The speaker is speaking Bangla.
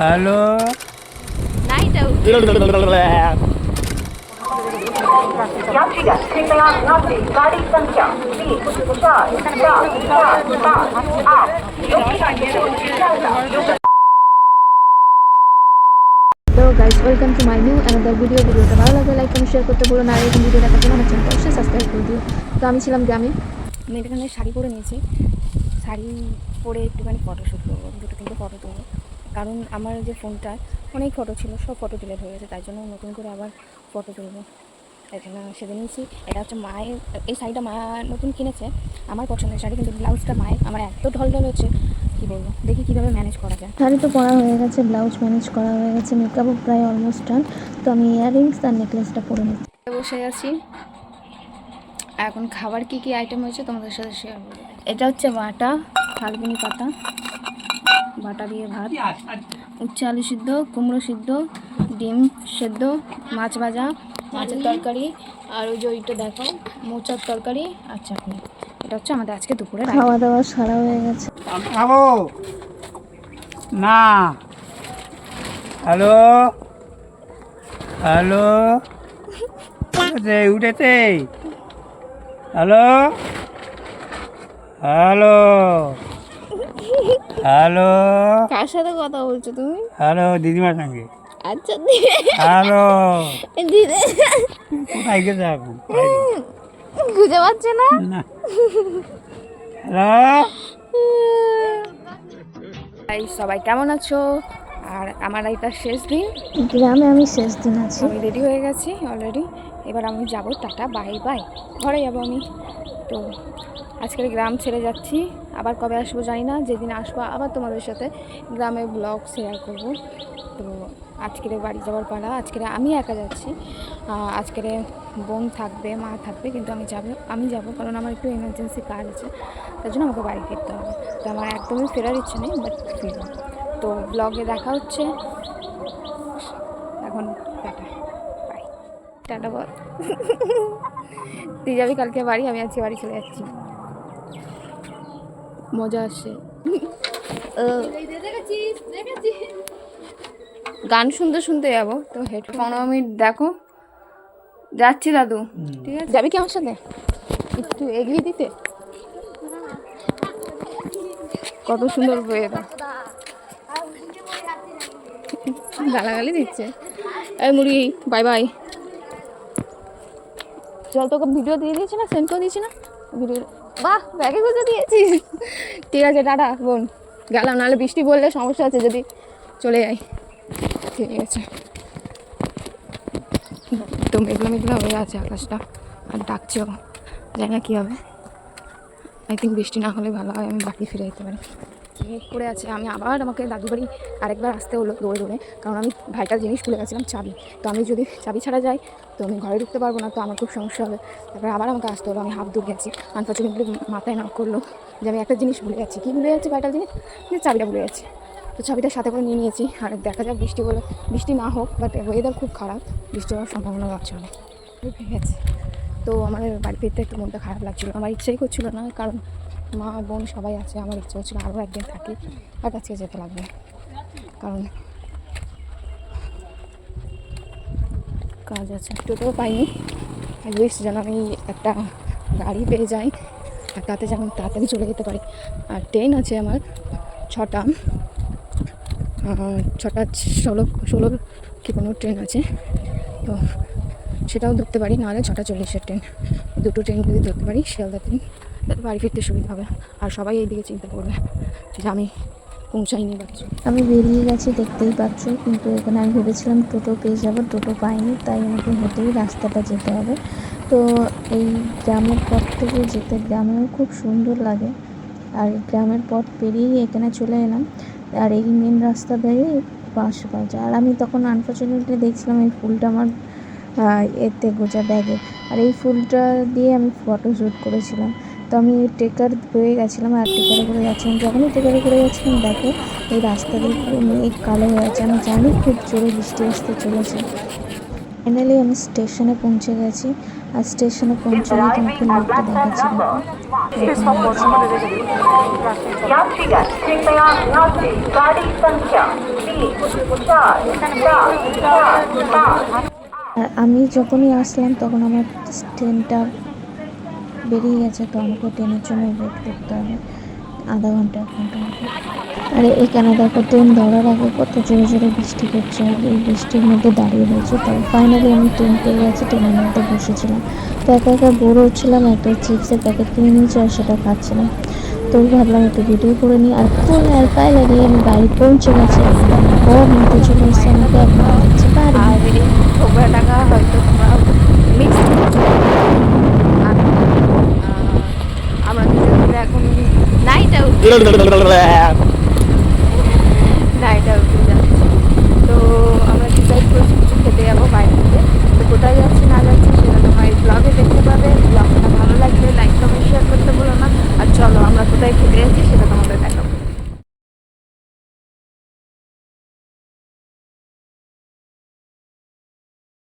হ্যালো। তো। Guys welcome to my new another video ভিডিওটা ভালো লাগলে লাইক কমেন্ট শেয়ার করতে বলো না। আর এরকম ভিডিও দেখার জন্য আমার অবশ্যই সাবস্ক্রাইব করে দিও। তো আমি ছিলাম গ্রামে। আমি এখানে শাড়ি পরে নিয়েছি। শাড়ি পরে একটুখানি ফটোশ্যুট করব। দুটো তিনটে ফটো তুলবো। কারণ আমার যে ফোনটা অনেক ফটো ছিল সব ফটো ডিলেট হয়ে গেছে তাই জন্য নতুন করে আবার ফটো তুলবো। তাই জন্য সেজে নিয়েছি এটা হচ্ছে মায়ের এই শাড়িটা মা নতুন কিনেছে আমার পছন্দের শাড়ি কিন্তু ব্লাউজটা মায়ের আমার এত ঢল ঢল হচ্ছে কী বলব? দেখি কীভাবে ম্যানেজ করা যায়। শাড়ি তো পরা হয়ে গেছে ব্লাউজ ম্যানেজ করা হয়ে গেছে মেকআপও প্রায় অলমোস্ট ডান তো আমি ইয়াররিংস আর নেকলেসটা পরে নিচ্ছি। বসে আছি। এখন খাবার কি কি আইটেম হয়েছে তোমাদের সাথে শেয়ার করব। এটা হচ্ছে বাটা ফাল্গুনি পাতা বাটা দিয়ে ভাত। উচ্ছে আলু সিদ্ধ কুমড়ো সিদ্ধ ডিম সেদ্ধ মাছ ভাজা মাছের তরকারি আর ওই যে ওইটা দেখো মোচার তরকারি আর চাটনি। এটা হচ্ছে আমাদের আজকে দুপুরে খাওয়া দাওয়া সারা হয়ে গেছে। খাব। না। হ্যালো? হ্যালো? উঠেছে উঠেছে। হ্যালো? হ্যালো? হ্যালো। কার সাথে কথা বলছো তুমি? হ্যালো দিদিমার সঙ্গে। আচ্ছা হ্যালো। দিদি। কোথায় গেছে এখন? বুঝে পারছে না? হ্যালো। তাই সবাই কেমন আছো? আর আমার এটা শেষ দিন। গ্রামে আমি শেষ দিন আছি। আমি রেডি হয়ে গেছি অলরেডি এবার আমি যাব, টাটা বাই বাই ঘরে যাব আমি। তো আজকের গ্রাম ছেড়ে যাচ্ছি। আবার কবে আসব জানি না, যেদিন আসব আবার তোমাদের সাথে গ্রামে ব্লগ শেয়ার করব। তো আজকের বাড়ি যাওয়ার পালা, আজকের আমি একা যাচ্ছি। আজকের বোন থাকবে, মা থাকবে, কিন্তু আমি যাব আমি যাব কারণ আমার একটু এমার্জেন্সি কাজ আছে। তার জন্য আমাকে বাড়ি ফিরতে হবে। তো আমার একদমই ফেরার ইচ্ছে নেই বাট ফিরব। তো ব্লগে দেখা হচ্ছে এখন টাটা বাই টাটা বল। তুই যাবি কালকে বাড়ি আমি আজকে বাড়ি চলে যাচ্ছি। মজা আসে ও। গান শুনতে শুনতে যাব তো হেড পনেরো মিনিট দেখো। যাচ্ছি দাদু। ঠিক আছে। যাবি কি আমার সাথে? একটু এগিয়ে দিতে? কত সুন্দর ওয়েদার গালাগালি দিচ্ছে। এই মুড়ি বাই বাই। চল, তোকে ভিডিও দিয়ে দিয়েছি না সেন্ড করে দিয়েছি না? ভিডিও বাহ, ব্যাগে গুঁজে দিয়েছিস ঠিক আছে, টাটা, বোন। গেলাম, নাহলে বৃষ্টি বললে সমস্যা আছে, যদি চলে যাই। ঠিক আছে। তো মেঘলা মেঘলা হয়ে আছে আকাশটা। আর ডাকছেও জানি না কী হবে। আই থিঙ্ক বৃষ্টি না হলে ভালো হয়, আমি বাড়ি ফিরে যেতে পারি। মেঘ করে আছে, আমি আবার আমাকে দাদু বাড়ি আরেকবার আসতে হলো দৌড়ে দৌড়ে। কারণ আমি ভাইটার জিনিস ভুলে গেছিলাম, চাবি। তো আমি যদি চাবি ছাড়া যাই, তো আমি ঘরে ঢুকতে পারব না, তো আমার খুব সমস্যা হবে। তারপরে আবার আমাকে আসতে হলো, আমি হাফ দূর গেছি। আনফর্চুনেটলি মাথায় নক করল যে আমি একটা জিনিস ভুলে যাচ্ছি কী ভুলে যাচ্ছি ভাইটার জিনিস? যে চাবিটা ভুলে যাচ্ছি তো চাবিটা সাথে করে নিয়ে নিয়েছি, আর দেখা যাক বৃষ্টি বলে বৃষ্টি না হোক বাট ওয়েদার খুব খারাপ, বৃষ্টি হওয়ার সম্ভাবনা আছে অনেক। ঠিক আছে তো আমার বাড়ি ফিরতে একটু মনটা খারাপ লাগছিল, আমার ইচ্ছাই করছিল না, কারণ মা বোন সবাই আছে, আমার ইচ্ছা হচ্ছিল আরও একদিন থাকি বাট আজকে যেতে লাগবে। কারণ কাজ আছে। টোটোও পাইনি। উইশ যেন আমি একটা গাড়ি পেয়ে যাই, আর তাতে যেন তাড়াতাড়ি চলে যেতে পারি। আর ট্রেন আছে আমার, ছটা। ছটা ষোলো ষোলো কি কোনো ট্রেন আছে। তো সেটাও ধরতে পারি, নাহলে ছটা চল্লিশের ট্রেন দুটো ট্রেন যদি ধরতে পারি শিয়ালদা ট্রেন তাহলে বাড়ি ফিরতে সুবিধা হবে। আর সবাই এইদিকে চিন্তা করবে যে আমি পৌঁছাইনি বা আমি বেরিয়ে গেছি, দেখতেই পাচ্ছ, কিন্তু এখানে আমি ভেবেছিলাম টোটো পেয়ে যাব, টোটো পাইনি, তাই আমাকে হেঁটেই রাস্তাটা যেতে হবে। তো এই গ্রামের পথ থেকে যেতে গ্রামেও খুব সুন্দর লাগে। আর গ্রামের পথ পেরিয়েই এখানে চলে এলাম, আর এই মেন রাস্তা ধরে বাঁশ বাজা আর আমি তখন আনফর্চুনেটলি দেখছিলাম এই ফুলটা আমার এতে গোজা ব্যাগে আর এই ফুলটা দিয়ে আমি ফটো শ্যুট করেছিলাম। তো আমি টেকার হয়ে গেছিলাম আর টেকারে করে যাচ্ছিলাম। যখনই টেকারে করে যাচ্ছিলাম, দেখো এই রাস্তা দিয়ে মেঘ কালো হয়ে আছে। আমি জানি খুব জোরে বৃষ্টি আসতে চলেছে। ফাইনালি আমি স্টেশনে পৌঁছে গেছি। আর স্টেশনে পৌঁছে তোমাকে লোকটা দেখাচ্ছি। আর আমি যখনই আসলাম, তখন আমার ট্রেনটা বেরিয়ে গেছে আমাকে ট্রেনের জন্য ওয়েট করতে হবে। আধা ঘণ্টা, এক ঘণ্টা আর এখানে দেখো, ট্রেন ধরার আগে কত জোরে জোরে বৃষ্টি করছে আর এই বৃষ্টির মধ্যে দাঁড়িয়ে রয়েছে। তো ফাইনালি আমি ট্রেন পেয়ে গেছি, ট্রেনের মধ্যে বসেছিলাম। তো একা একা বোর হচ্ছিলাম একটা চিপসের প্যাকেট কিনে নিয়েছি, আর সেটা খাচ্ছিলাম তো ভাবলাম একটু ভিডিও করে নিই, আর ফুল আর ফাইনালি আমি বাড়ি পৌঁছে গেছি। বর চলে এসেছি আমাকে দেখছি বাড়ি। টাকা হয়তো মিক্স আর আহ, আমরা দুজন মিলে এখন আউটে যাচ্ছি তো আমরা ডিসাইড করেছি কিছু খেতে যাব বাইরে থেকে। তো কোথায় যাচ্ছি?